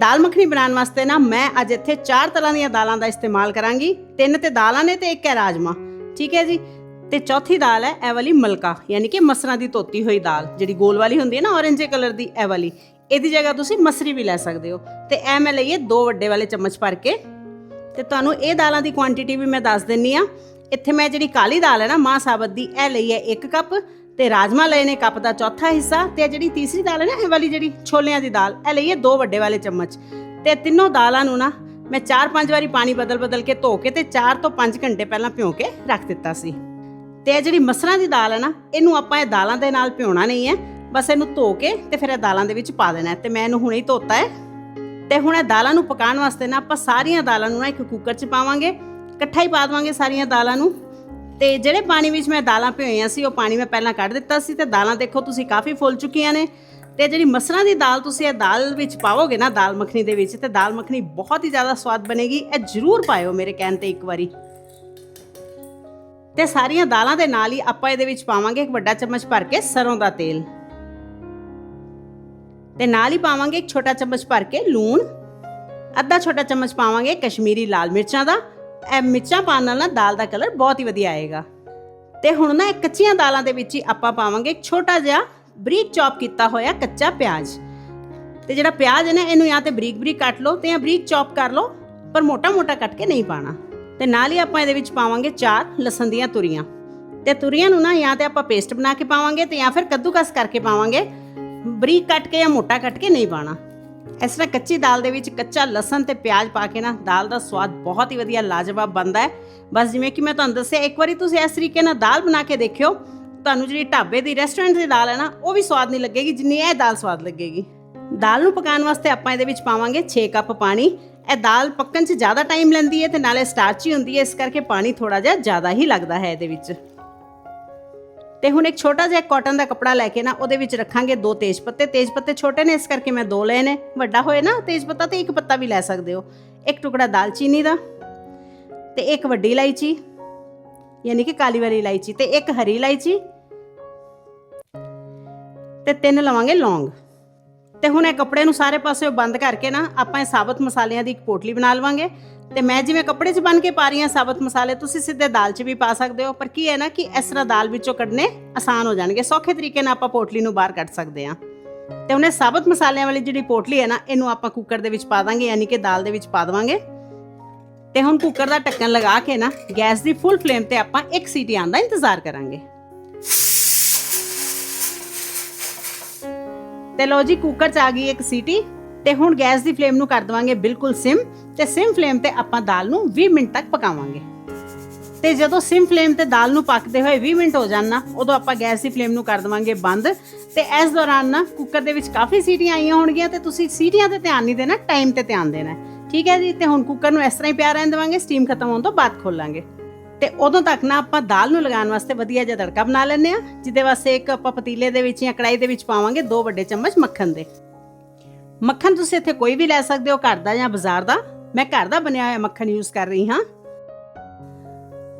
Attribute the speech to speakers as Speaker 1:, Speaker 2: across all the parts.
Speaker 1: ਦਾਲ ਮੱਖਣੀ ਬਣਾਉਣ ਵਾਸਤੇ ਨਾ ਮੈਂ ਅੱਜ ਇੱਥੇ ਚਾਰ ਤਰ੍ਹਾਂ ਦੀਆਂ ਦਾਲਾਂ ਦਾ ਇਸਤੇਮਾਲ ਕਰਾਂਗੀ। ਤਿੰਨ ਤੇ ਦਾਲਾਂ ਨੇ ਤੇ ਇੱਕ ਹੈ ਰਾਜਮਾ। ਠੀਕ ਹੈ ਜੀ? ਤੇ ਚੌਥੀ ਦਾਲ ਹੈ ਇਹ ਵਾਲੀ ਮਲਕਾ, ਯਾਨੀ ਕਿ ਮਸਰਾਂ ਦੀ ਧੋਤੀ ਹੋਈ ਦਾਲ, ਜਿਹੜੀ ਗੋਲ ਵਾਲੀ ਹੁੰਦੀ ਹੈ ਨਾ ਔਰੰਜ ਕਲਰ ਦੀ, ਇਹ ਵਾਲੀ। ਇਹਦੀ ਜਗ੍ਹਾ ਤੁਸੀਂ ਮਸਰੀ ਵੀ ਲੈ ਸਕਦੇ ਹੋ। ਤੇ ਇਹ ਮੈਂ ਲਈਏ ਦੋ ਵੱਡੇ ਵਾਲੇ ਚਮਚ ਭਰ ਕੇ। ਤੇ ਤੁਹਾਨੂੰ ਇਹ ਦਾਲਾਂ ਦੀ ਕੁਆਂਟੀਟੀ ਵੀ ਮੈਂ ਦੱਸ ਦਿੰਨੀ ਆ। ਇੱਥੇ ਮੈਂ ਜਿਹੜੀ ਕਾਲੀ ਦਾਲ ਹੈ ਨਾ ਮਾਂ ਸਾਬਤ ਦੀ, ਇਹ ਲਈ ਹੈ 1 ਕੱਪ। ਤੇ ਰਾਜਮਾ ਲਏ ਨੇ ਕੱਪ ਦਾ ਚੌਥਾ ਹਿੱਸਾ ਤੇ ਇਹ ਜਿਹੜੀ ਤੀਸਰੀ ਦਾਲ ਹੈ ਨਾ, ਇਹ ਵਾਲੀ ਜਿਹੜੀ ਛੋਲਿਆਂ ਦੀ ਦਾਲ, ਇਹ ਲਈ ਹੈ ਦੋ ਵੱਡੇ ਵਾਲੇ ਚਮਚ। ਤੇ ਤਿੰਨੋਂ ਦਾਲਾਂ ਨੂੰ ਨਾ ਮੈਂ 4-5 ਵਾਰੀ ਪਾਣੀ ਬਦਲ-ਬਦਲ ਕੇ ਧੋ ਕੇ ਤੇ 4 ਤੋਂ 5 ਘੰਟੇ ਪਹਿਲਾਂ ਭਿਓ ਕੇ ਰੱਖ ਦਿੱਤਾ ਸੀ। ਤੇ ਇਹ ਜਿਹੜੀ ਮਸਰਾਂ ਦੀ ਦਾਲ ਹੈ ਨਾ, ਇਹਨੂੰ ਆਪਾਂ ਇਹ ਦਾਲਾਂ ਦੇ ਨਾਲ ਭਿਉਣਾ ਨਹੀਂ ਹੈ। ਬਸ ਇਹਨੂੰ ਧੋ ਕੇ ਤੇ ਫਿਰ ਇਹ ਦਾਲਾਂ ਦੇ ਵਿੱਚ ਪਾ ਦੇਣਾ ਤੇ ਮੈਂ ਇਹਨੂੰ ਹੁਣੇ ਹੀ ਧੋਤਾ ਹੈ। ਤੇ ਹੁਣ ਇਹ ਦਾਲਾਂ ਨੂੰ ਪਕਾਉਣ ਵਾਸਤੇ ਨਾ ਆਪਾਂ ਸਾਰੀਆਂ ਦਾਲਾਂ ਨੂੰ ਨਾ ਇੱਕ ਕੁੱਕਰ 'ਚ ਪਾਵਾਂਗੇ, ਇਕੱਠਾ ਹੀ ਪਾ ਦੇਵਾਂਗੇ ਸਾਰੀਆਂ ਦਾਲਾਂ ਨੂੰ। ਤੇ ਜਿਹੜੇ ਪਾਣੀ ਵਿੱਚ ਮੈਂ ਦਾਲਾਂ ਭਿਓਈਆਂ ਸੀ, ਉਹ ਪਾਣੀ ਮੈਂ ਪਹਿਲਾਂ ਕੱਢ ਦਿੱਤਾ ਸੀ ਤੇ ਦਾਲਾਂ ਦੇਖੋ ਤੁਸੀਂ ਕਾਫੀ ਫੁੱਲ ਚੁੱਕੀਆਂ ਨੇ। ਤੇ ਜਿਹੜੀ ਮਸਰਾਂ ਦੀ ਦਾਲ ਤੁਸੀਂ ਇਹ ਦਾਲ ਵਿੱਚ ਪਾਵੋਗੇ ਨਾ, ਦਾਲ ਮੱਖਣੀ ਦੇ ਵਿੱਚ, ਤੇ ਦਾਲ ਮੱਖਣੀ ਬਹੁਤ ਹੀ ਜ਼ਿਆਦਾ ਸਵਾਦ ਬਣੇਗੀ। ਇਹ ਜ਼ਰੂਰ ਪਾਇਓ ਮੇਰੇ ਕਹਿਣ ਤੇ ਇੱਕ ਵਾਰੀ। ਤੇ ਸਾਰੀਆਂ ਦਾਲਾਂ ਦੇ ਨਾਲ ਹੀ ਆਪਾਂ ਇਹਦੇ ਵਿੱਚ ਪਾਵਾਂਗੇ ਇੱਕ ਵੱਡਾ ਚਮਚ ਭਰ ਕੇ ਸਰੋਂ ਦਾ ਤੇਲ। ਤੇ ਨਾਲ ਹੀ ਪਾਵਾਂਗੇ ਇੱਕ ਛੋਟਾ ਚਮਚ ਭਰ ਕੇ ਲੂਣ। ਅੱਧਾ ਛੋਟਾ ਚਮਚ ਪਾਵਾਂਗੇ ਕਸ਼ਮੀਰੀ ਲਾਲ ਮਿਰਚਾਂ ਦਾ। ਇਹ ਮਿਰਚਾਂ ਪਾਉਣ ਨਾਲ ਨਾ ਦਾਲ ਦਾ ਕਲਰ ਬਹੁਤ ਹੀ ਵਧੀਆ ਆਏਗਾ। ਤੇ ਹੁਣ ਨਾ ਇਹ ਕੱਚੀਆਂ ਦਾਲਾਂ ਦੇ ਵਿੱਚ ਹੀ ਆਪਾਂ ਪਾਵਾਂਗੇ ਇੱਕ ਛੋਟਾ ਜਿਹਾ ਬਰੀਕ ਚੌਪ ਕੀਤਾ ਹੋਇਆ ਕੱਚਾ ਪਿਆਜ਼। ਤੇ ਜਿਹੜਾ ਪਿਆਜ਼ ਹੈ ਨਾ, ਇਹਨੂੰ ਜਾਂ ਤੇ ਬਰੀਕ ਬਰੀਕ ਕੱਟ ਲਓ ਤੇ ਜਾਂ ਬਰੀਕ ਚੌਪ ਕਰ ਲਓ, ਪਰ ਮੋਟਾ ਮੋਟਾ ਕੱਟ ਕੇ ਨਹੀਂ ਪਾਣਾ ਤੇ ਨਾਲ ਹੀ ਆਪਾਂ ਇਹਦੇ ਵਿੱਚ ਪਾਵਾਂਗੇ ਚਾਰ ਲਸਣ ਦੀਆਂ ਤੁਰੀਆਂ। ਤੇ ਤੁਰੀਆਂ ਨੂੰ ਨਾ ਜਾਂ ਤੇ ਆਪਾਂ ਪੇਸਟ ਬਣਾ ਕੇ ਪਾਵਾਂਗੇ ਤੇ ਜਾਂ ਫਿਰ ਕੱਦੂਕਸ ਕਰਕੇ ਪਾਵਾਂਗੇ। ਬਰੀਕ ਕੱਟ ਕੇ ਜਾਂ ਮੋਟਾ ਕੱਟ ਕੇ ਨਹੀਂ ਪਾਣਾ ਇਸ ਤਰ੍ਹਾਂ ਕੱਚੀ ਦਾਲ ਦੇ ਵਿੱਚ ਕੱਚਾ ਲਸਣ ਤੇ ਪਿਆਜ਼ ਪਾ ਕੇ ਨਾ, ਦਾਲ ਦਾ ਸਵਾਦ ਬਹੁਤ ਹੀ ਵਧੀਆ, ਲਾਜਵਾਬ ਬਣਦਾ ਹੈ। ਬਸ ਜਿਵੇਂ ਕਿ ਮੈਂ ਤੁਹਾਨੂੰ ਦੱਸਿਆ, ਇੱਕ ਵਾਰੀ ਤੁਸੀਂ ਇਸ ਤਰੀਕੇ ਨਾਲ ਦਾਲ ਬਣਾ ਕੇ ਦੇਖਿਓ, ਤੁਹਾਨੂੰ ਜਿਹੜੀ ਢਾਬੇ ਦੀ ਰੈਸਟੋਰੈਂਟ ਦੀ ਦਾਲ ਹੈ ਨਾ, ਉਹ ਵੀ ਸਵਾਦ ਨਹੀਂ ਲੱਗੇਗੀ, ਜਿੰਨੀ ਇਹ ਦਾਲ ਸਵਾਦ ਲੱਗੇਗੀ। ਦਾਲ ਨੂੰ ਪਕਾਉਣ ਵਾਸਤੇ ਆਪਾਂ ਇਹਦੇ ਵਿੱਚ ਪਾਵਾਂਗੇ 6 ਕੱਪ ਪਾਣੀ। ਇਹ ਦਾਲ ਪੱਕਣ 'ਚ ਜ਼ਿਆਦਾ ਟਾਈਮ ਲੈਂਦੀ ਹੈ ਤੇ ਨਾਲੇ ਸਟਾਰਚੀ ਹੁੰਦੀ ਹੈ, ਇਸ ਕਰਕੇ ਪਾਣੀ ਥੋੜਾ ਜਿਹਾ ਜ਼ਿਆਦਾ ਹੀ ਲੱਗਦਾ ਹੈ ਇਹਦੇ ਵਿੱਚ। ਤੇ ਹੁਣ ਇੱਕ ਛੋਟਾ ਜਿਹਾ ਕਾਟਨ ਦਾ ਕਪੜਾ ਲੈ ਕੇ ਨਾ ਉਹਦੇ ਵਿੱਚ ਰੱਖਾਂਗੇ ਦੋ ਤੇਜ ਪੱਤੇ। ਤੇਜ ਪੱਤੇ ਛੋਟੇ ਨੇ, ਇਸ ਕਰਕੇ ਮੈਂ ਦੋ ਲਏ ਨੇ। ਵੱਡਾ ਹੋਏ ਨਾ, ਤੇਜ ਪੱਤਾ ਤੇ ਇੱਕ ਪੱਤਾ ਵੀ ਲੈ ਸਕਦੇ ਹੋ। ਇੱਕ ਟੁਕੜਾ ਦਾਲਚੀਨੀ ਦਾ ਤੇ ਇੱਕ ਵੱਡੀ ਇਲਾਇਚੀ, ਯਾਨੀ ਕਿ ਕਾਲੀ ਵਾਲੀ ਇਲਾਇਚੀ ਤੇ ਇੱਕ ਹਰੀ ਇਲਾਇਚੀ ਤੇ ਤਿੰਨ ਲਵਾਂਗੇ ਲੌਂਗ। ਤੇ ਹੁਣ ਇਹ ਕੱਪੜੇ ਨੂੰ ਸਾਰੇ ਪਾਸੇ ਬੰਦ ਕਰਕੇ ਨਾ ਆਪਾਂ ਇਹ ਸਾਬਤ ਮਸਾਲਿਆਂ ਦੀ ਇੱਕ ਪੋਟਲੀ ਬਣਾ ਲਵਾਂਗੇ। ਤੇ ਮੈਂ ਜਿਵੇਂ ਕੱਪੜੇ 'ਚ ਬਨ ਕੇ ਪਾ ਰਹੀ ਹਾਂ ਸਾਬਤ ਮਸਾਲੇ, ਤੁਸੀਂ ਸਿੱਧੇ ਦਾਲ 'ਚ ਵੀ ਪਾ ਸਕਦੇ ਹੋ, ਪਰ ਕੀ ਹੈ ਨਾ ਕਿ ਇਸ ਤਰ੍ਹਾਂ ਦਾਲ ਵਿੱਚੋਂ ਕੱਢਨੇ ਆਸਾਨ ਹੋ ਜਾਣਗੇ। ਸੌਖੇ ਤਰੀਕੇ ਨਾਲ ਆਪਾਂ ਪੋਟਲੀ ਨੂੰ ਬਾਹਰ ਕੱਢ ਸਕਦੇ ਹਾਂ। ਤੇ ਉਹਨੇ ਸਾਬਤ ਮਸਾਲਿਆਂ ਵਾਲੀ ਜਿਹੜੀ ਪੋਟਲੀ ਹੈ ਨਾ, ਇਹਨੂੰ ਆਪਾਂ ਕੁੱਕਰ ਦੇ ਵਿੱਚ ਪਾ ਦਾਂਗੇ, ਯਾਨੀ ਕਿ ਦਾਲ ਦੇ ਵਿੱਚ ਪਾ ਦਵਾਂਗੇ। ਤੇ ਹੁਣ ਕੁੱਕਰ ਦਾ ਢੱਕਣ ਲਗਾ ਕੇ ਨਾ, ਗੈਸ ਦੀ ਫੁੱਲ ਫਲੇਮ ਤੇ ਆਪਾਂ ਇੱਕ ਸੀਟੀ ਆਉਣ ਦਾ ਇੰਤਜ਼ਾਰ ਕਰਾਂਗੇ। ਤੇ ਲੋ ਜੀ ਕੁੱਕਰ 'ਚ ਆ ਗਈ ਇੱਕ ਸੀਟੀ। ਤੇ ਹੁਣ ਗੈਸ ਦੀ ਫਲੇਮ ਨੂੰ ਕਰ ਦਵਾਂਗੇ ਬਿਲਕੁਲ ਸਿਮ ਤੇ ਸਿਮ ਫਲੇਮ ਤੇ ਆਪਾਂ ਦਾਲ ਨੂੰ 20 ਮਿੰਟ ਤੱਕ ਪਕਾਵਾਂਗੇ। ਤੇ ਜਦੋਂ ਸਿਮ ਫਲੇਮ ਤੇ ਦਾਲ ਨੂੰ ਪੱਕਦੇ ਹੋਏ 20 ਮਿੰਟ ਹੋ ਜਾਣ ਨਾ, ਉਦੋਂ ਆਪਾਂ ਗੈਸ ਦੀ ਫਲੇਮ ਨੂੰ ਕਰ ਦਵਾਂਗੇ ਬੰਦ। ਤੇ ਇਸ ਦੌਰਾਨ ਨਾ ਕੁੱਕਰ ਦੇ ਵਿੱਚ ਕਾਫੀ ਸੀਟੀਆਂ ਆਈਆਂ ਹੋਣਗੀਆਂ ਤੇ ਤੁਸੀਂ ਸੀਟੀਆਂ ਤੇ ਧਿਆਨ ਨਹੀਂ ਦੇਣਾ ਟਾਈਮ ਤੇ ਧਿਆਨ ਦੇਣਾ। ਠੀਕ ਹੈ ਜੀ? ਤੇ ਹੁਣ ਕੁੱਕਰ ਨੂੰ ਇਸ ਤਰ੍ਹਾਂ ਹੀ ਪਿਆ ਰਹਿਣ ਦੇਵਾਂਗੇ ਸਟੀਮ ਖਤਮ ਹੋਣ ਤੋਂ ਬਾਅਦ ਖੋਲਾਂਗੇ। ਤੇ ਉਦੋਂ ਤੱਕ ਨਾ ਆਪਾਂ ਦਾਲ ਨੂੰ ਲਗਾਉਣ ਵਾਸਤੇ ਵਧੀਆ ਜਿਹਾ ਤੜਕਾ ਬਣਾ ਲੈਂਦੇ ਆ ਜਿਹਦੇ ਵਾਸਤੇ ਇੱਕ ਆਪਾਂ ਪਤੀਲੇ ਦੇ ਵਿੱਚ ਜਾਂ ਕੜਾਈ ਦੇ ਵਿੱਚ ਪਾਵਾਂਗੇ ਦੋ ਵੱਡੇ ਚਮਚ ਮੱਖਣ ਦੇ। ਮੱਖਣ ਤੁਸੀਂ ਇੱਥੇ ਕੋਈ ਵੀ ਲੈ ਸਕਦੇ ਹੋ, ਘਰ ਦਾ ਜਾਂ ਬਾਜ਼ਾਰ ਦਾ। ਮੈਂ ਘਰ ਦਾ ਬਣਿਆ ਹੋਇਆ ਮੱਖਣ ਯੂਜ਼ ਕਰ ਰਹੀ ਹਾਂ।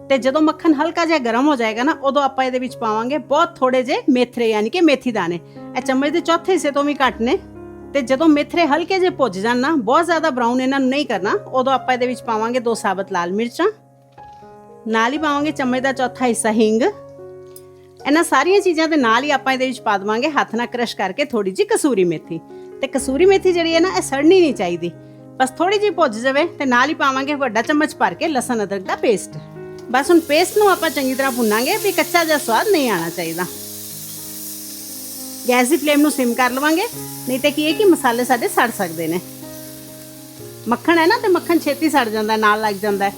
Speaker 1: ਤੇ ਜਦੋਂ ਮੱਖਣ ਹਲਕਾ ਜਿਹਾ ਗਰਮ ਹੋ ਜਾਏਗਾ ਨਾ, ਉਦੋਂ ਆਪਾਂ ਇਹਦੇ ਵਿੱਚ ਪਾਵਾਂਗੇ ਬਹੁਤ ਥੋੜੇ ਜਿਹੇ ਮੇਥਰੇ ਯਾਨੀ ਕਿ ਮੇਥੀ ਦਾਣੇ। ਇਹ ਚਮਚ ਦੇ ਚੌਥੇ ਹਿੱਸੇ ਤੋਂ ਵੀ ਘੱਟ ਨੇ। ਤੇ ਜਦੋਂ ਮੇਥਰੇ ਹਲਕੇ ਜਿਹੇ ਭੁੱਜ ਜਾਣ ਨਾ, ਬਹੁਤ ਜ਼ਿਆਦਾ ਬਰਾਊਨ ਇਹਨਾਂ ਨੂੰ ਨਹੀਂ ਕਰਨਾ, ਉਦੋਂ ਆਪਾਂ ਇਹਦੇ ਵਿੱਚ ਪਾਵਾਂਗੇ ਦੋ ਸਾਬਤ ਲਾਲ ਮਿਰਚਾਂ। ਨਾਲ ਹੀ ਪਾਵਾਂਗੇ ਚਮਚ ਦਾ ਚੌਥਾ ਹਿੱਸਾ ਹਿੰਗ। ਇਹਨਾਂ ਸਾਰੀਆਂ ਚੀਜ਼ਾਂ ਦੇ ਨਾਲ ਹੀ ਆਪਾਂ ਇਹਦੇ ਵਿੱਚ ਪਾ ਦਵਾਂਗੇ, ਹੱਥ ਨਾਲ ਕ੍ਰਸ਼ ਕਰਕੇ ਥੋੜੀ ਜਿਹੀ ਕਸੂਰੀ ਮੇਥੀ। ਤੇ ਕਸੂਰੀ ਮੇਥੀ ਜਿਹੜੀ ਹੈ ਨਾ, ਇਹ ਸੜਨੀ ਨਹੀਂ ਚਾਹੀਦੀ। ਬਸ ਥੋੜੀ ਜਿਹੀ ਭੁੱਜ ਜਾਵੇ ਤੇ ਨਾਲ ਹੀ ਪਾਵਾਂਗੇ ਵੱਡਾ ਚਮਚ ਭਰ ਕੇ ਲਸਣ ਅਦਰਕ ਦਾ ਪੇਸਟ। ਬਸ ਹੁਣ ਪੇਸਟ ਨੂੰ ਆਪਾਂ ਚੰਗੀ ਤਰ੍ਹਾਂ ਭੁੰਨਾਂਗੇ ਵੀ ਕੱਚਾ ਜਿਹਾ ਸਵਾਦ ਨਹੀਂ ਆਣਾ ਚਾਹੀਦਾ। ਗੈਸ ਦੀ ਫਲੇਮ ਨੂੰ ਸਿਮ ਕਰ ਲਵਾਂਗੇ, ਨਹੀਂ ਤੇ ਕੀ ਹੈ ਕਿ ਮਸਾਲੇ ਸਾਡੇ ਸੜ ਸਕਦੇ ਨੇ। ਮੱਖਣ ਹੈ ਨਾ ਤੇ ਮੱਖਣ ਛੇਤੀ ਸੜ ਜਾਂਦਾ, ਨਾਲ ਲੱਗ ਜਾਂਦਾ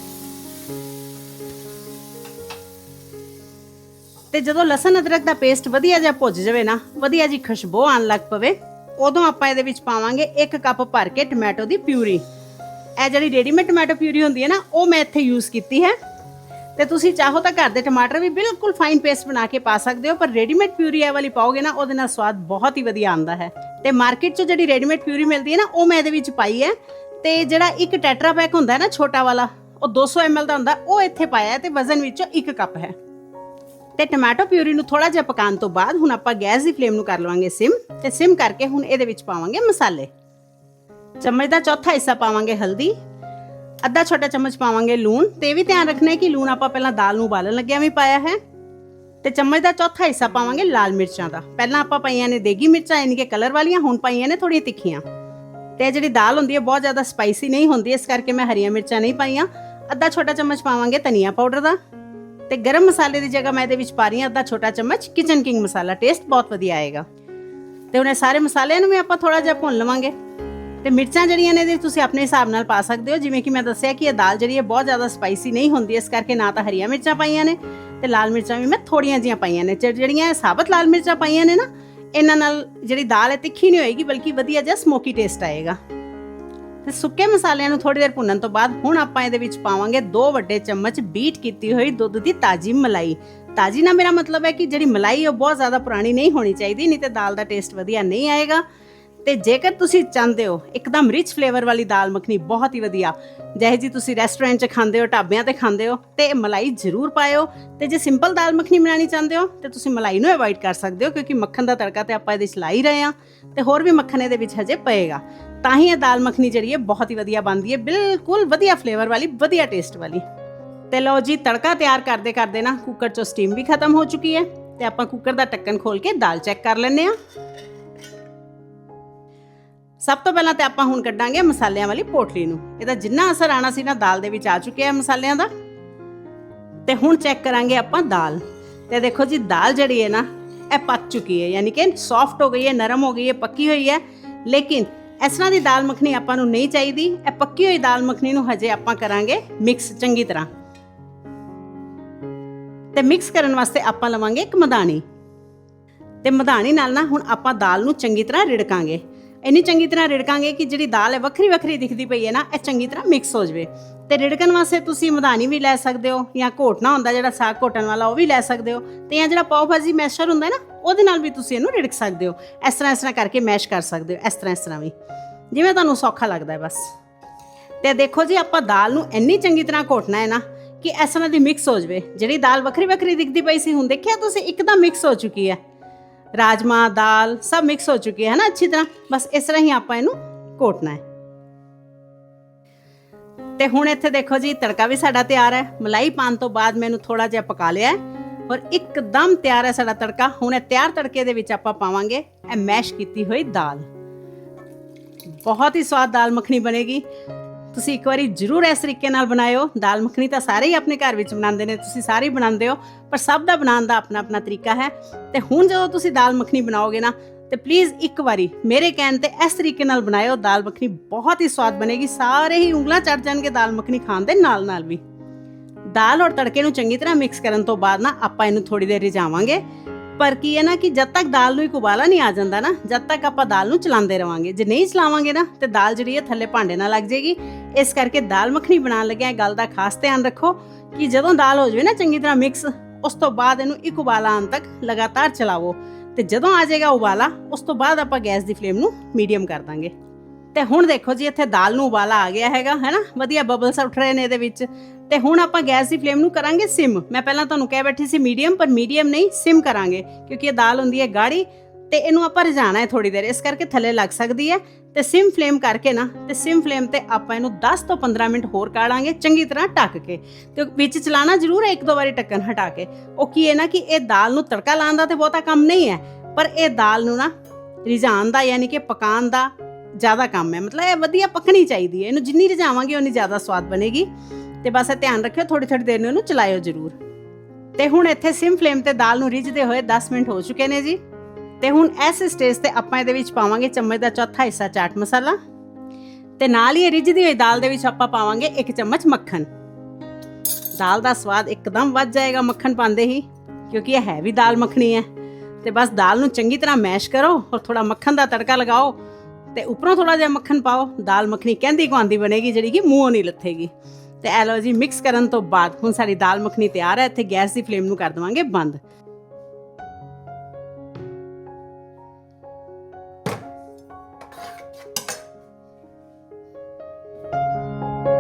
Speaker 1: ਤੇ ਜਦੋਂ ਲਸਣ ਅਦਰਕ ਦਾ ਪੇਸਟ ਵਧੀਆ ਜਿਹਾ ਭੁੱਜ ਜਾਵੇ ਨਾ, ਵਧੀਆ ਜੀ ਖੁਸ਼ਬੂ ਆਣ ਲੱਗ ਪਵੇ। ਉਦੋਂ ਆਪਾਂ ਇਹਦੇ ਵਿੱਚ ਪਾਵਾਂਗੇ 1 ਕੱਪ ਭਰ ਕੇ ਟੋਮੈਟੋ ਦੀ ਪਿਊਰੀ। ਇਹ ਜਿਹੜੀ ਰੈਡੀਮੇਡ ਟੋਮੈਟੋ ਪਿਊਰੀ ਹੁੰਦੀ ਹੈ ਨਾ, ਉਹ ਮੈਂ ਇੱਥੇ ਯੂਜ਼ ਕੀਤੀ ਹੈ। ਤੇ ਤੁਸੀਂ ਚਾਹੋ ਤਾਂ ਘਰ ਦੇ ਟਮਾਟਰ ਵੀ ਬਿਲਕੁਲ ਫਾਈਨ ਪੇਸਟ ਬਣਾ ਕੇ ਪਾ ਸਕਦੇ ਹੋ, ਪਰ ਰੈਡੀਮੇਡ ਪਿਊਰੀ ਇਹ ਵਾਲੀ ਪਾਓਗੇ ਨਾ, ਉਹਦੇ ਨਾਲ ਸਵਾਦ ਬਹੁਤ ਹੀ ਵਧੀਆ ਆਉਂਦਾ ਹੈ। ਤੇ ਮਾਰਕੀਟ 'ਚ ਜਿਹੜੀ ਰੈਡੀਮੇਡ ਪਿਊਰੀ ਮਿਲਦੀ ਹੈ ਨਾ, ਉਹ ਮੈਂ ਇਹਦੇ ਵਿੱਚ ਪਾਈ ਹੈ। ਤੇ ਜਿਹੜਾ ਇੱਕ ਟੈਟਰਾ ਪੈਕ ਹੁੰਦਾ ਹੈ ਨਾ, ਛੋਟਾ ਵਾਲਾ, ਉਹ 200 ml ਦਾ ਹੁੰਦਾ, ਉਹ ਇੱਥੇ ਪਾਇਆ ਤੇ ਵਜ਼ਨ ਵਿੱਚੋਂ 1 ਕੱਪ ਹੈ। ਤੇ ਟੋਮੈਟੋ ਪਿਊਰੀ ਨੂੰ ਥੋੜਾ ਜਿਹਾ ਪਕਾਉਣ ਤੋਂ ਬਾਅਦ ਹੁਣ ਆਪਾਂ ਗੈਸ ਦੀ ਫਲੇਮ ਨੂੰ ਕਰ ਲਵਾਂਗੇ ਸਿਮ ਤੇ ਸਿਮ ਕਰਕੇ ਹੁਣ ਇਹਦੇ ਵਿੱਚ ਪਾਵਾਂਗੇ ਮਸਾਲੇ। ਚਮਚ ਦਾ ਚੌਥਾ ਹਿੱਸਾ ਪਾਵਾਂਗੇ ਹਲਦੀ, ਅੱਧਾ ਛੋਟਾ ਚਮਚ ਪਾਵਾਂਗੇ ਲੂਣ ਤੇ ਇਹ ਵੀ ਧਿਆਨ ਰੱਖਣਾ ਹੈ ਕਿ ਲੂਣ ਆਪਾਂ ਪਹਿਲਾਂ ਦਾਲ ਨੂੰ ਉਬਾਲਣ ਲੱਗਿਆ ਵੀ ਪਾਇਆ ਹੈ। ਤੇ ਚਮਚ ਦਾ ਚੌਥਾ ਹਿੱਸਾ ਪਾਵਾਂਗੇ ਲਾਲ ਮਿਰਚਾਂ ਦਾ। ਪਹਿਲਾਂ ਆਪਾਂ ਪਾਈਆਂ ਨੇ ਦੇਗੀ ਮਿਰਚਾਂ, ਯਾਨੀ ਕਿ ਕਲਰ ਵਾਲੀਆਂ, ਹੁਣ ਪਾਈਆਂ ਨੇ ਥੋੜੀਆਂ ਤਿੱਖੀਆਂ। ਤੇ ਇਹ ਜਿਹੜੀ ਦਾਲ ਹੁੰਦੀ ਹੈ ਬਹੁਤ ਜ਼ਿਆਦਾ ਸਪਾਈਸੀ ਨਹੀਂ ਹੁੰਦੀ, ਇਸ ਕਰਕੇ ਮੈਂ ਹਰੀਆਂ ਮਿਰਚਾਂ ਨਹੀਂ ਪਾਈਆਂ। ਅੱਧਾ ਛੋਟਾ ਚਮਚ ਪਾਵਾਂਗੇ ਧਨੀਆ ਪਾਊਡਰ ਦਾ। ਤੇ ਗਰਮ ਮਸਾਲੇ ਦੀ ਜਗ੍ਹਾ ਮੈਂ ਇਹਦੇ ਵਿੱਚ ਪਾ ਰਹੀ ਹਾਂ ਅੱਧਾ ਛੋਟਾ ਚਮਚ ਕਿਚਨ ਕਿੰਗ ਮਸਾਲਾ ਟੇਸਟ ਬਹੁਤ ਵਧੀਆ ਆਏਗਾ। ਤੇ ਹੁਣ ਇਹ ਸਾਰੇ ਮਸਾਲਿਆਂ ਨੂੰ ਵੀ ਆਪਾਂ ਥੋੜਾ ਜਿਹਾ ਭੁੰਨ ਲਵਾਂਗੇ। ਤੇ ਮਿਰਚਾਂ ਜਿਹੜੀਆਂ ਨੇ ਇਹਦੇ ਤੁਸੀਂ ਆਪਣੇ ਹਿਸਾਬ ਨਾਲ ਪਾ ਸਕਦੇ ਹੋ। ਜਿਵੇਂ ਕਿ ਮੈਂ ਦੱਸਿਆ ਕਿ ਇਹ ਦਾਲ ਜਿਹੜੀ ਹੈ ਬਹੁਤ ਜ਼ਿਆਦਾ ਸਪਾਈਸੀ ਨਹੀਂ ਹੁੰਦੀ, ਇਸ ਕਰਕੇ ਨਾ ਤਾਂ ਹਰੀਆਂ ਮਿਰਚਾਂ ਪਾਈਆਂ ਨੇ ਤੇ ਲਾਲ ਮਿਰਚਾਂ ਵੀ ਮੈਂ ਥੋੜੀਆਂ ਜੀਆਂ ਪਾਈਆਂ ਨੇ। ਤੇ ਜਿਹੜੀਆਂ ਇਹ ਸਾਬਤ ਲਾਲ ਮਿਰਚਾਂ ਪਾਈਆਂ ਨੇ ਨਾ, ਇਹਨਾਂ ਨਾਲ ਜਿਹੜੀ ਦਾਲ ਹੈ ਤਿੱਖੀ ਨਹੀਂ ਹੋਏਗੀ, ਬਲਕਿ ਵਧੀਆ ਜਿਹਾ ਸਮੋਕੀ ਟੇਸਟ ਆਏਗਾ। ਤੇ ਸੁੱਕੇ ਮਸਾਲਿਆਂ ਨੂੰ ਥੋੜੀ ਦੇਰ ਭੁੰਨਣ ਤੋਂ ਬਾਅਦ ਹੁਣ ਆਪਾਂ ਇਹਦੇ ਵਿੱਚ ਪਾਵਾਂਗੇ 2 ਵੱਡੇ ਚਮਚ ਬੀਟ ਕੀਤੀ ਹੋਈ ਦੁੱਧ ਦੀ ਤਾਜੀ ਮਲਾਈ। ਤਾਜੀ ਨਾ ਮੇਰਾ ਮਤਲਬ ਹੈ ਕਿ ਜਿਹੜੀ ਮਲਾਈ ਉਹ ਬਹੁਤ ਜ਼ਿਆਦਾ ਪੁਰਾਣੀ ਨਹੀਂ ਹੋਣੀ ਚਾਹੀਦੀ, ਨਹੀਂ ਤੇ ਦਾਲ ਦਾ ਟੇਸਟ ਵਧੀਆ ਨਹੀਂ ਆਏਗਾ। ਤੇ ਜੇਕਰ ਤੁਸੀਂ ਚਾਹੁੰਦੇ ਹੋ ਇੱਕਦਮ ਰਿਚ ਫਲੇਵਰ ਵਾਲੀ ਦਾਲ ਮੱਖਣੀ ਬਹੁਤ ਹੀ ਵਧੀਆ, ਜਿਹੇ ਜੀ ਤੁਸੀਂ ਰੈਸਟੋਰੈਂਟ 'ਚ ਖਾਂਦੇ ਹੋ, ਢਾਬਿਆਂ ਤੇ ਖਾਂਦੇ ਹੋ, ਤੇ ਇਹ ਮਲਾਈ ਜ਼ਰੂਰ ਪਾਇਓ। ਤੇ ਜੇ ਸਿੰਪਲ ਦਾਲ ਮੱਖਣੀ ਬਣਾਉਣੀ ਚਾਹੁੰਦੇ ਹੋ, ਤੇ ਤੁਸੀਂ ਮਲਾਈ ਨੂੰ ਅਵੋਇਡ ਕਰ ਸਕਦੇ ਹੋ, ਕਿਉਂਕਿ ਮੱਖਣ ਦਾ ਤੜਕਾ ਤੇ ਆਪਾਂ ਇਹਦੇ 'ਚ ਲਾ ਹੀ ਰਹੇ ਹਾਂ, ਤੇ ਹੋਰ ਵੀ ਮੱਖਣ ਇਹਦੇ ਵਿੱਚ ਹਜੇ ਪਏਗਾ। ਤਾਂ ਹੀ ਇਹ ਦਾਲ ਮੱਖਣੀ ਜਿਹੜੀ ਹੈ, ਬਹੁਤ ਹੀ ਵਧੀਆ ਬਣਦੀ ਹੈ, ਬਿਲਕੁਲ ਵਧੀਆ ਫਲੇਵਰ ਵਾਲੀ, ਵਧੀਆ ਟੇਸਟ ਵਾਲੀ। ਤੇ ਲਓ ਜੀ, ਤੜਕਾ ਤਿਆਰ ਕਰਦੇ ਕਰਦੇ ਨਾ ਕੁੱਕਰ 'ਚੋਂ ਸਟੀਮ ਵੀ ਖਤਮ ਹੋ ਚੁੱਕੀ ਹੈ, ਤੇ ਆਪਾਂ ਕੁੱਕਰ ਦਾ ਢੱਕਣ ਖੋਲ ਕੇ ਦਾਲ ਚੈੱਕ ਕਰ ਲੈਂਦੇ ਹਾਂ। ਸਭ ਤੋਂ ਪਹਿਲਾਂ ਤੇ ਆਪਾਂ ਹੁਣ ਕੱਢਾਂਗੇ ਮਸਾਲਿਆਂ ਵਾਲੀ ਪੋਟਲੀ ਨੂੰ। ਇਹਦਾ ਜਿੰਨਾ ਅਸਰ ਆਣਾ ਸੀ ਨਾ, ਦਾਲ ਦੇ ਵਿੱਚ ਆ ਚੁੱਕਿਆ ਹੈ ਮਸਾਲਿਆਂ ਦਾ। ਤੇ ਹੁਣ ਚੈੱਕ ਕਰਾਂਗੇ ਆਪਾਂ ਦਾਲ। ਤੇ ਦੇਖੋ ਜੀ, ਦਾਲ ਜਿਹੜੀ ਹੈ ਨਾ, ਇਹ ਪੱਕ ਚੁੱਕੀ ਹੈ, ਯਾਨੀ ਕਿ ਸੌਫਟ ਹੋ ਗਈ ਹੈ, ਨਰਮ ਹੋ ਗਈ ਹੈ, ਪੱਕੀ ਹੋਈ ਹੈ। ਲੇਕਿਨ ਇਸ ਤਰ੍ਹਾਂ ਦੀ ਦਾਲ ਮੱਖਣੀ ਆਪਾਂ ਨੂੰ ਨਹੀਂ ਚਾਹੀਦੀ। ਇਹ ਪੱਕੀ ਹੋਈ ਦਾਲ ਮੱਖਣੀ ਨੂੰ ਹਜੇ ਆਪਾਂ ਕਰਾਂਗੇ ਮਿਕਸ ਚੰਗੀ ਤਰ੍ਹਾਂ। ਤੇ ਮਿਕਸ ਕਰਨ ਵਾਸਤੇ ਆਪਾਂ ਲਵਾਂਗੇ ਇੱਕ ਮਧਾਣੀ। ਤੇ ਮਧਾਣੀ ਨਾਲ ਨਾ ਹੁਣ ਆਪਾਂ ਦਾਲ ਨੂੰ ਚੰਗੀ ਤਰ੍ਹਾਂ ਰਿੜਕਾਂਗੇ। ਇੰਨੀ ਚੰਗੀ ਤਰ੍ਹਾਂ ਰਿੜਕਾਂਗੇ ਕਿ ਜਿਹੜੀ ਦਾਲ ਹੈ ਵੱਖਰੀ ਵੱਖਰੀ ਦਿਖਦੀ ਪਈ ਹੈ ਨਾ, ਇਹ ਚੰਗੀ ਤਰ੍ਹਾਂ ਮਿਕਸ ਹੋ ਜਾਵੇ। ਤੇ ਰਿੜਕਣ ਵਾਸਤੇ ਤੁਸੀਂ ਮਧਾਨੀ ਵੀ ਲੈ ਸਕਦੇ ਹੋ ਜਾਂ ਘੋਟਣਾ ਹੁੰਦਾ ਜਿਹੜਾ ਸਾਗ ਘੋਟਣ ਵਾਲਾ, ਉਹ ਵੀ ਲੈ ਸਕਦੇ ਹੋ। ਤੇ ਜਾਂ ਜਿਹੜਾ ਪਾਓ ਭਾਜੀ ਮੈਸ਼ਰ ਹੁੰਦਾ ਨਾ, ਉਹਦੇ ਨਾਲ ਵੀ ਤੁਸੀਂ ਇਹਨੂੰ ਰਿੜਕ ਸਕਦੇ ਹੋ। ਇਸ ਤਰ੍ਹਾਂ ਇਸ ਤਰ੍ਹਾਂ ਕਰਕੇ ਮੈਸ਼ ਕਰ ਸਕਦੇ ਹੋ, ਇਸ ਤਰ੍ਹਾਂ ਇਸ ਤਰ੍ਹਾਂ ਵੀ। ਜਿਵੇਂ ਤੁਹਾਨੂੰ ਸੌਖਾ ਲੱਗਦਾ ਹੈ ਬਸ। ਤੇ ਦੇਖੋ ਜੀ, ਆਪਾਂ ਦਾਲ ਨੂੰ ਇੰਨੀ ਚੰਗੀ ਤਰ੍ਹਾਂ ਘੋਟਣਾ ਹੈ ਨਾ ਕਿ ਇਸ ਤਰ੍ਹਾਂ ਦੀ ਮਿਕਸ ਹੋ ਜਾਵੇ। ਜਿਹੜੀ ਦਾਲ ਵੱਖਰੀ ਵੱਖਰੀ ਦਿਖਦੀ ਪਈ ਸੀ ਹੁਣ ਦੇਖਿਆ ਤੁਸੀਂ, ਇੱਕਦਮ ਮਿਕਸ ਹੋ ਚੁੱਕੀ ਹੈ। ਰਾਜਮਾ, ਦਾਲ ਸਭ ਮਿਕਸ ਹੋ ਚੁੱਕੀ ਹੈ ਨਾ? ਅੱਛੀ ਤਰ੍ਹਾਂ। ਬਸ ਇਸ ਤਰ੍ਹਾਂ ਹੀ ਆਪਾਂ ਇਹਨੂੰ ਘੋਟਣਾ ਹੈ। ਤੇ ਹੁਣ ਇੱਥੇ ਦੇਖੋ ਜੀ, ਤੜਕਾ ਵੀ ਸਾਡਾ ਤਿਆਰ ਹੈ। ਮਲਾਈ ਪਾਣ ਤੋਂ ਬਾਅਦ ਮੈਨੂੰ ਥੋੜਾ ਜਿਹਾ ਪਕਾ ਲਿਆ ਔਰ ਇੱਕਦਮ ਤਿਆਰ ਹੈ ਸਾਡਾ ਤੜਕਾ। ਹੁਣ ਇਹ ਤਿਆਰ ਤੜਕੇ ਦੇ ਵਿੱਚ ਆਪਾਂ ਪਾਵਾਂਗੇ ਇਹ ਮੈਸ਼ ਕੀਤੀ ਹੋਈ ਦਾਲ। ਬਹੁਤ ਹੀ ਸਵਾਦ ਦਾਲ ਮੱਖਣੀ ਬਣੇਗੀ। ਤੁਸੀਂ ਇੱਕ ਵਾਰੀ ਜ਼ਰੂਰ ਇਸ ਤਰੀਕੇ ਨਾਲ ਬਣਾਇਓ। ਦਾਲ ਮੱਖਣੀ ਤਾਂ ਸਾਰੇ ਹੀ ਆਪਣੇ ਘਰ ਵਿੱਚ ਬਣਾਉਂਦੇ ਨੇ, ਤੁਸੀਂ ਸਾਰੇ ਹੀ ਬਣਾਉਂਦੇ ਹੋ, ਪਰ ਸਭ ਦਾ ਬਣਾਉਣ ਦਾ ਆਪਣਾ ਆਪਣਾ ਤਰੀਕਾ ਹੈ। ਤੇ ਹੁਣ ਜਦੋਂ ਤੁਸੀਂ ਦਾਲ ਮੱਖਣੀ ਬਣਾਓਗੇ ਨਾ, ਤੇ ਪਲੀਜ਼ ਇੱਕ ਵਾਰੀ ਮੇਰੇ ਕਹਿਣ ਤੇ ਇਸ ਤਰੀਕੇ ਨਾਲ ਬਣਾਇਓ, ਦਾਲ ਮੱਖਣੀ ਬਹੁਤ ਹੀ ਸਵਾਦ ਬਣੇਗੀ, ਸਾਰੇ ਹੀ ਉਂਗਲਾਂ ਚੜ ਜਾਣਗੇ ਦਾਲ ਮੱਖਣੀ ਖਾਣ ਦੇ ਨਾਲ ਨਾਲ ਵੀ। ਦਾਲ ਔਰ ਤੜਕੇ ਨੂੰ ਚੰਗੀ ਤਰ੍ਹਾਂ ਮਿਕਸ ਕਰਨ ਤੋਂ ਬਾਅਦ ਨਾ, ਆਪਾਂ ਇਹਨੂੰ ਥੋੜੀ ਦੇਰ ਰਿਝਾਵਾਂਗੇ ਪਰ ਕੀ ਹੈ ਨਾ ਕਿ ਜਦ ਤੱਕ ਦਾਲ ਨੂੰ ਇੱਕ ਉਬਾਲਾ ਨਹੀਂ ਆ ਜਾਂਦਾ ਨਾ, ਜਦ ਤੱਕ ਆਪਾਂ ਦਾਲ ਨੂੰ ਚਲਾਉਂਦੇ ਰਵਾਂਗੇ। ਜੇ ਨਹੀਂ ਚਲਾਵਾਂਗੇ ਨਾ, ਤੇ ਦਾਲ ਜਿਹੜੀ ਹੈ ਥੱਲੇ ਭਾਂਡੇ ਨਾਲ ਲੱਗ ਜਾਏਗੀ। ਇਸ ਕਰਕੇ ਦਾਲ ਮੱਖਣੀ ਬਣਾਉਣ ਲੱਗਿਆ ਗੱਲ ਦਾ ਖਾਸ ਧਿਆਨ ਰੱਖੋ ਕਿ ਜਦੋਂ ਦਾਲ ਹੋ ਜਾਵੇ ਨਾ ਚੰਗੀ ਤਰ੍ਹਾਂ ਮਿਕਸ ਉਸ ਤੋਂ ਬਾਅਦ ਇਹਨੂੰ ਇੱਕ ਉਬਾਲਾ ਆਉਣ ਤੱਕ ਲਗਾਤਾਰ ਚਲਾਵੋ। ਤੇ ਜਦੋਂ ਆ ਜਾਏਗਾ ਉਬਾਲਾ, ਉਸ ਤੋਂ ਬਾਅਦ ਆਪਾਂ ਗੈਸ ਦੀ ਫਲੇਮ ਨੂੰ ਮੀਡੀਅਮ ਕਰ ਦਾਂਗੇ। ਤੇ ਹੁਣ ਦੇਖੋ ਜੀ, ਇੱਥੇ ਦਾਲ ਨੂੰ ਉਬਾਲਾ ਆ ਗਿਆ ਹੈਗਾ, ਹੈਨਾ? ਵਧੀਆ ਬਬਲਸ ਉੱਠ ਰਹੇ ਨੇ ਇਹਦੇ ਵਿੱਚ। ਤੇ ਹੁਣ ਆਪਾਂ ਗੈਸ ਦੀ ਫਲੇਮ ਨੂੰ ਕਰਾਂਗੇ ਸਿਮ। ਮੈਂ ਪਹਿਲਾਂ ਤੁਹਾਨੂੰ ਕਹਿ ਬੈਠੀ ਸੀ ਮੀਡੀਅਮ ਪਰ ਮੀਡੀਅਮ ਨਹੀਂ, ਸਿਮ ਕਰਾਂਗੇ, ਕਿਉਂਕਿ ਇਹ ਦਾਲ ਹੁੰਦੀ ਹੈ ਗਾੜੀ, ਤੇ ਇਹਨੂੰ ਆਪਾਂ ਰਝਾਣਾ ਹੈ ਥੋੜੀ ਦੇਰ। ਇਸ ਕਰਕੇ ਥੱਲੇ ਲੱਗ ਸਕਦੀ ਹੈ। ਤੇ ਸਿਮ ਫਲੇਮ ਕਰਕੇ ਨਾ, ਤੇ ਸਿਮ ਫਲੇਮ ਤੇ ਆਪਾਂ ਇਹਨੂੰ 10 ਤੋਂ 15 ਮਿੰਟ ਹੋਰ ਕਾੜਾਂਗੇ, ਚੰਗੀ ਤਰ੍ਹਾਂ ਢੱਕ ਕੇ। ਤੇ ਵਿੱਚ ਚਲਾਣਾ ਜ਼ਰੂਰ ਹੈ, ਇੱਕ ਦੋ ਵਾਰੀ ਢੱਕਣ ਹਟਾ ਕੇ। ਉਹ ਕੀ ਹੈ ਨਾ ਕਿ ਇਹ ਦਾਲ ਨੂੰ ਤੜਕਾ ਲਾਉਣ ਦਾ ਤੇ ਬਹੁਤਾ ਕੰਮ ਨਹੀਂ ਹੈ, ਪਰ ਇਹ ਦਾਲ ਨੂੰ ਨਾ ਰਿਝਾਉਣ ਦਾ ਯਾਨੀ ਕਿ ਪਕਾਉਣ ਦਾ ਜ਼ਿਆਦਾ ਕੰਮ ਹੈ। ਮਤਲਬ ਇਹ ਵਧੀਆ ਪੱਕਣੀ ਚਾਹੀਦੀ ਹੈ, ਇਹਨੂੰ ਜਿੰਨੀ ਰਿਝਾਵਾਂਗੇ ਉਨੀ ਜ਼ਿਆਦਾ ਸਵਾਦ ਬਣੇਗੀ। ਤੇ ਬਸ ਇਹ ਧਿਆਨ ਰੱਖਿਓ ਥੋੜੀ ਥੋੜੀ ਦੇਰ ਨੂੰ ਇਹਨੂੰ ਚਲਾਇਓ ਜ਼ਰੂਰ। ਤੇ ਹੁਣ ਇੱਥੇ ਸਿਮ ਫਲੇਮ ਤੇ ਦਾਲ ਨੂੰ ਰਿਝਦੇ ਹੋਏ 10 ਮਿੰਟ ਹੋ ਚੁੱਕੇ ਨੇ ਜੀ। ਤੇ ਹੁਣ ਇਸ ਸਟੇਜ ਤੇ ਆਪਾਂ ਇਹਦੇ ਵਿੱਚ ਪਾਵਾਂਗੇ ਚਮਚ ਦਾ ਚੌਥਾ ਹਿੱਸਾ, ਚਾਟ ਮਸਾਲਾ। ਤੇ ਨਾਲ ਹੀ ਇਹ ਹੋਈ ਦਾਲ ਦੇ ਵਿੱਚ ਆਪਾਂ ਪਾਵਾਂਗੇ 1 ਚਮਚ ਮੱਖਣ। ਦਾਲ ਦਾ ਸਵਾਦ ਇੱਕਦਮ ਵੱਧ ਜਾਏਗਾ ਮੱਖਣ ਪਾਉਂਦੇ ਹੀ, ਕਿਉਂਕਿ ਇਹ ਹੈ ਵੀ ਦਾਲ ਮੱਖਣੀ ਹੈ। ਤੇ ਬਸ ਦਾਲ ਨੂੰ ਚੰਗੀ ਤਰ੍ਹਾਂ ਮੈਸ਼ ਕਰੋ ਔਰ ਥੋੜਾ ਮੱਖਣ ਦਾ ਤੜਕਾ ਲਗਾਓ ਤੇ ਉੱਪਰੋਂ ਥੋੜਾ ਜਿਹਾ ਮੱਖਣ ਪਾਓ। ਦਾਲ ਮੱਖਣੀ ਕਹਿੰਦੀ ਕੁਆਂਦੀ ਬਣੇਗੀ, ਜਿਹੜੀ ਕਿ ਮੂੰਹੋਂ ਨਹੀਂ ਲੱਥੇਗੀ। ਤੇ ਇਹ ਲਓ ਜੀ ਮਿਕਸ ਕਰਨ ਤੋਂ ਬਾਅਦ ਹੁਣ ਸਾਡੀ ਦਾਲ ਮੱਖਣੀ ਤਿਆਰ ਹੈ, ਇੱਥੇ ਗੈਸ ਦੀ ਫਲੇਮ ਨੂੰ ਕਰ ਦੇਵਾਂਗੇ ਬੰਦ।